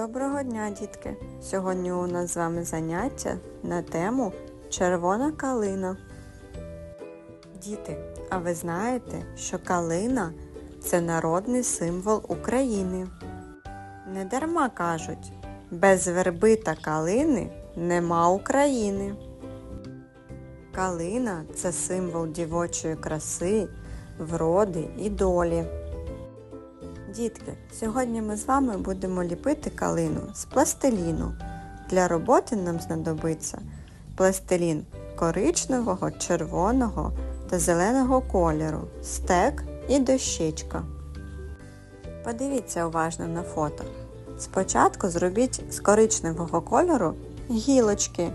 Доброго дня, дітки! Сьогодні у нас з вами заняття на тему червона калина. Діти, а ви знаєте, що калина це народний символ України? Не дарма кажуть, без верби та калини нема України. Калина це символ дівочої краси, вроди і долі. Дітки, сьогодні ми з вами будемо ліпити калину з пластиліну. Для роботи нам знадобиться пластилін коричневого, червоного та зеленого кольору, стек і дощечка. Подивіться уважно на фото. Спочатку зробіть з коричневого кольору гілочки,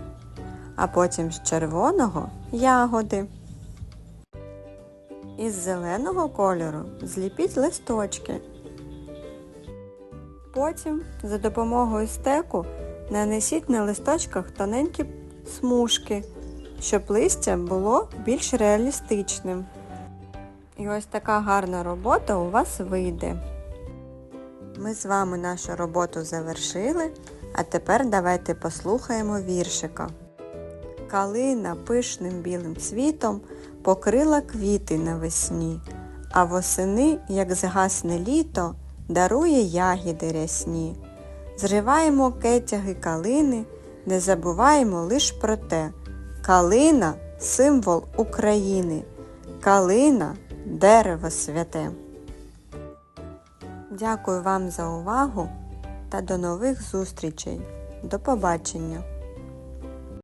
а потім з червоного ягоди. Із зеленого кольору зліпіть листочки. Потім за допомогою стеку нанесіть на листочках тоненькі смужки, щоб листя було більш реалістичним. І ось така гарна робота у вас вийде. Ми з вами нашу роботу завершили, а тепер давайте послухаємо віршика. Калина пишним білим цвітом покрила квіти навесні, а восени, як згасне літо, дарує ягіди рясні. Зриваємо кетяги калини, не забуваємо лиш про те. Калина символ України, калина дерево святе. Дякую вам за увагу та до нових зустрічей. До побачення!